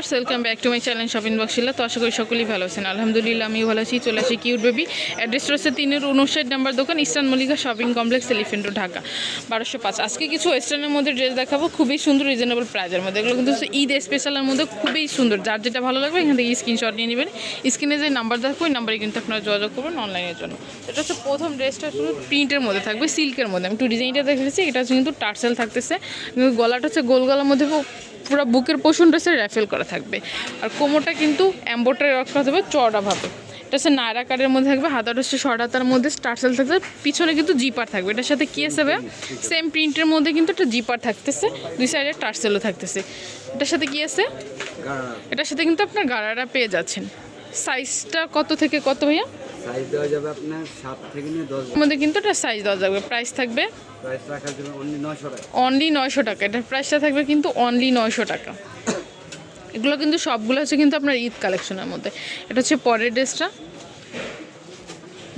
Viewers welcome back to my channel shopping বক্সিলা তো আশা করি সকলেই ভালো আছেন। আলহামদুলিল্লাহ, আমিও ভালো আছি। চলে আসি কিউট বেবি। অ্যাড্রেস রয়েছে তিনের উনষাট নাম্বার দোকান, Eastern Mallika shopping complex Elephant Dhaka, বারোশো পাঁচ। আজকে কিছু ওয়েস্টার্নের মধ্যে ড্রেস দেখাবো। খুবই সুন্দর রিজনেবল প্রাইজের মধ্যে। এগুলো কিন্তু ঈদ স্পেশালের মধ্যে খুবই সুন্দর। যার যেটা ভালো লাগবে, এখান থেকে স্ক্রিনশট নিয়ে নেবেন। স্ক্রিনে যে নাম্বার দেখব, ওই নাম্বারে কিন্তু আপনারা যোগাযোগ করবেন অনলাইনের জন্য। এটা হচ্ছে প্রথম ড্রেসটা শুধু প্রিন্টের মধ্যে থাকবে সিল্কের মধ্যে। আমি একটু ডিজাইনটা দেখেছি এটা হচ্ছে কিন্তু টার্সেল থাকতেছে। কিন্তু গলাটা হচ্ছে গোল গলার মধ্যে পুরো বুকের পোষণটা ড্রেসের র্যাফেল করা থাকবে। আর কোমরটা কিন্তু অ্যাম্বোটারি রক করা থাকবে চড়াভাবে এটা হচ্ছে নায়রা কার্ডের মধ্যে থাকবে হাতাটা হচ্ছে শর্ট হাতার মধ্যে টার্সেল থাকবে পিছনে কিন্তু জিপার থাকবে। এটার সাথে কি আছে সেম প্রিন্টের মধ্যে কিন্তু একটা জিপার থাকতেছে দুই সাইডে টার্সেলও থাকতেছে। এটার সাথে কি আছে? এটার সাথে কিন্তু আপনার গাড়াটা পেয়ে যাচ্ছেন। সাইজটা কত থেকে কত ভাইয়া? সাইজ দেওয়া যাবে আপনার সাত থেকে নিয়ে দশ মধ্যে কিন্তু একটা সাইজ দেওয়া যাবে প্রাইস থাকবে প্রাইস রাখা যাবে অনলি নশো টাকা। অনলি নয়শো টাকা এটার প্রাইসটা থাকবে কিন্তু অনলি নয়শো টাকা। এগুলো কিন্তু সবগুলো আছে কিন্তু আপনার ঈদ কালেকশনের মধ্যে। এটা হচ্ছে পরের ড্রেসটা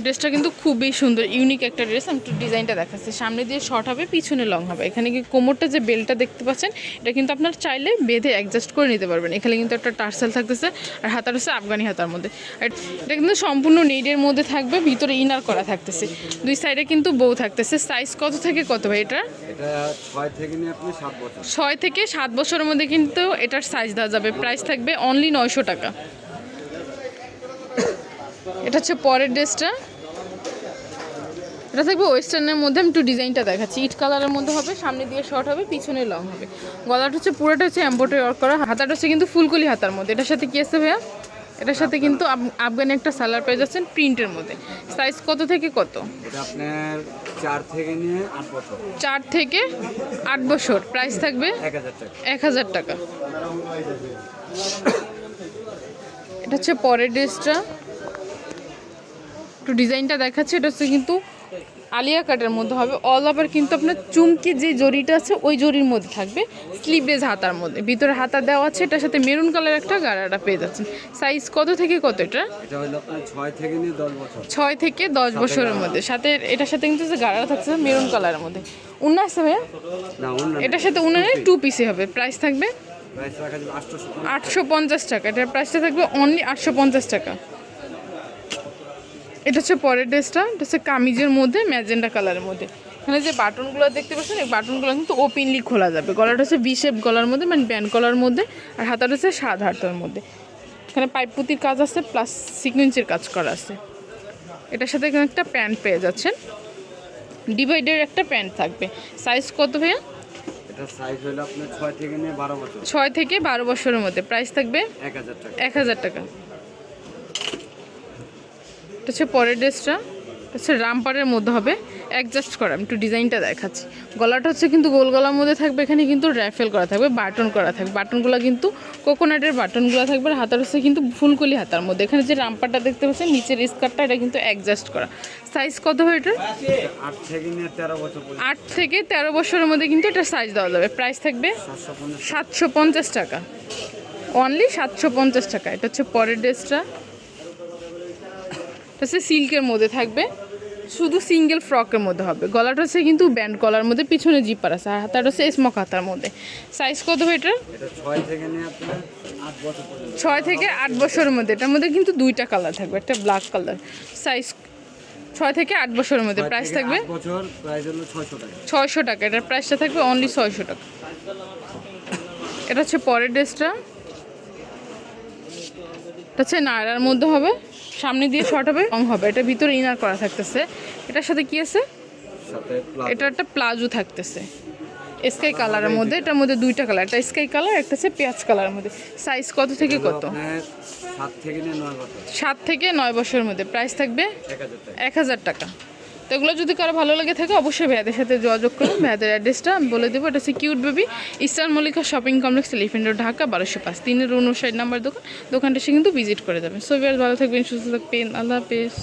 ড্রেসটা কিন্তু খুবই সুন্দর ইউনিক একটা ড্রেস আমি একটু ডিজাইনটা দেখাচ্ছি। সামনে দিয়ে শর্ট হবে পিছনে লং হবে। এখানে কি কোমরটা যে বেলটা দেখতে পাচ্ছেন এটা কিন্তু আপনার চাইলে বেঁধে অ্যাডজাস্ট করে নিতে পারবেন। এখানে কিন্তু একটা টার্সেল থাকতেছে আর হাতার হচ্ছে আফগানি হাতার মধ্যে। আর এটা কিন্তু সম্পূর্ণ নেডের মধ্যে থাকবে ভিতরে ইনার করা থাকতেছে। দুই সাইডে কিন্তু বউ থাকতেছে। সাইজ কত থেকে কত ভাই এটা? ছয় থেকে সাত বছরের মধ্যে কিন্তু এটার সাইজ দেওয়া যাবে। প্রাইস থাকবে অনলি নয়শো টাকা। এটা হচ্ছে পরের ড্রেসটা এটা থাকবে ওয়েস্টার্নের মধ্যে আমি একটু ডিজাইনটা দেখাচ্ছি। ইট কালারের মধ্যে হবে সামনে দিয়ে শর্ট হবে পিছনে লং হবে। গলাটা হচ্ছে পুরোটা হচ্ছে এম্বোটারি ওয়ার্ক করা। হাতাটা হচ্ছে কিন্তু ফুলকুলি হাতার মধ্যে। এটার সাথে কি আছে ভাইয়া? এটার সাথে কিন্তু আফ- আফগানি একটা সালার পেয়ে যাচ্ছেন প্রিন্টের মধ্যে। সাইজ কত থেকে কত? আপনার চার থেকে নিয়ে আট বছর। চার থেকে আট বছর। প্রাইস থাকবে এক হাজার টাকা। এটা হচ্ছে পরের ড্রেসটা। একটু ডিজাইনটা দেখাচ্ছে এটা হচ্ছে কিন্তু আলিয়া কাটের মধ্যে হবে। অল ওভার কিন্তু আপনার চুমকি যে জরিটা আছে ওই জরির মধ্যে থাকবে। স্লিভলেস হাতার মধ্যে। ভিতরে হাতা দেওয়া আছে এটার সাথে মেরুন কালার একটা গাড়াটা পেয়ে যাচ্ছেন। সাইজ কত থেকে কত এটা? ছয় থেকে দশ বছরের মধ্যে। সাথে এটার সাথে কিন্তু যে গাড়া থাকছে মেরুন কালারের মধ্যে। উন্না আছে ভাইয়া? এটার সাথে উনানের টু পিসে হবে। প্রাইস থাকবে? আটশো পঞ্চাশ টাকা। এটার প্রাইসটা থাকবে অনলি আটশো পঞ্চাশ টাকা। এটা হচ্ছে পরের ড্রেসটা এটা হচ্ছে কামিজের মধ্যে ম্যাজেন্ডা কালারের মধ্যে। এখানে যে বাটনগুলো দেখতে পাচ্ছেন এই বাটনগুলো কিন্তু ওপেনলি খোলা যাবে। গলাটা হচ্ছে বি শেপ গলার মধ্যে মানে ব্যান্ড গলার মধ্যে আর হাতাটা হচ্ছে সাত হাতার মধ্যে। এখানে পাইপ পুঁতির কাজ আছে প্লাস সিকুয়েন্সের কাজ করা আছে। এটার সাথে এখানে একটা প্যান্ট পেয়ে যাচ্ছেন। ডিভাইডের একটা প্যান্ট থাকবে। সাইজ কত ভাইয়া? ছয় থেকে বারো বছরের মধ্যে। প্রাইস থাকবে এক হাজার টাকা। এটা হচ্ছে পরের ড্রেসটা হচ্ছে রামপারের মধ্যে হবে। অ্যাডজাস্ট করা আমি একটু ডিজাইনটা দেখাচ্ছি। গলাটা হচ্ছে কিন্তু গোল গলার মধ্যে থাকবে এখানে কিন্তু র্যাফেল করা থাকবে বাটন করা থাকবে। বাটনগুলো কিন্তু কোকোনাটের বাটনগুলো থাকবে আর হাতার হচ্ছে কিন্তু ফুলকলি হাতার মধ্যে। এখানে যে রামপারটা দেখতে পাচ্ছেন নিচের স্কার্টটা এটা কিন্তু অ্যাডজাস্ট করা। সাইজ কত হয় এটা আট থেকে তেরো বছরের মধ্যে কিন্তু এটা সাইজ দেওয়া যাবে। প্রাইস থাকবে সাতশো পঞ্চাশ। টাকা। অনলি সাতশো পঞ্চাশ টাকা। এটা হচ্ছে পরের ড্রেসটা। হচ্ছে সিল্কের মধ্যে থাকবে। শুধু সিঙ্গেল ফ্রকের মধ্যে হবে। গলাটা হচ্ছে কিন্তু ব্যান্ড গলার মধ্যে পিছনে জিপার আছে আর হাতাটা হচ্ছে স্মক হাতার মধ্যে। সাইজ কত হবে এটার? এটা ছয় থেকে আট বছরের মধ্যে। এটার মধ্যে কিন্তু দুইটা কালার থাকবে একটা ব্ল্যাক কালার। সাইজ ছয় থেকে আট বছরের মধ্যে। প্রাইস থাকবে ছয়শো টাকা। এটার প্রাইসটা থাকবে অনলি ছয়শো টাকা। এটা হচ্ছে পরের ড্রেসটা এটা হচ্ছে নায়রার মধ্যে হবে। সামনে দিয়ে শর্ট হবে রং হবে। এটা ভিতরে ইনার করা থাকতেছে। এটার সাথে কি আছে? এটা একটা প্লাজো থাকতেছে। স্কাই কালারের মধ্যে এটার মধ্যে দুইটা কালার একটা স্কাই কালার একটা হচ্ছে পেঁয়াজ কালারের মধ্যে। সাইজ কত থেকে কত? সাত থেকে নয় বছর। সাত থেকে নয় বছরের মধ্যে। প্রাইস থাকবে এক হাজার টাকা। এগুলো যদি কারও ভালো লাগে থাকে, অবশ্যই ভাইয়াদের সাথে যোগাযোগ করুন। ভাইয়াদের অ্যাড্রেসটা আমি বলে দেবো, এটা হচ্ছে cute baby Eastern Mallika shopping complex Elephant road Dhaka, বারোশো পাঁচ। তিনের উনষাট নাম্বার দোকান, দোকানটা সে কিন্তু ভিজিট করে যাবেন সো ভালো থাকবেন, সুস্থ থাকবেন, আল্লাহ হাফেজ।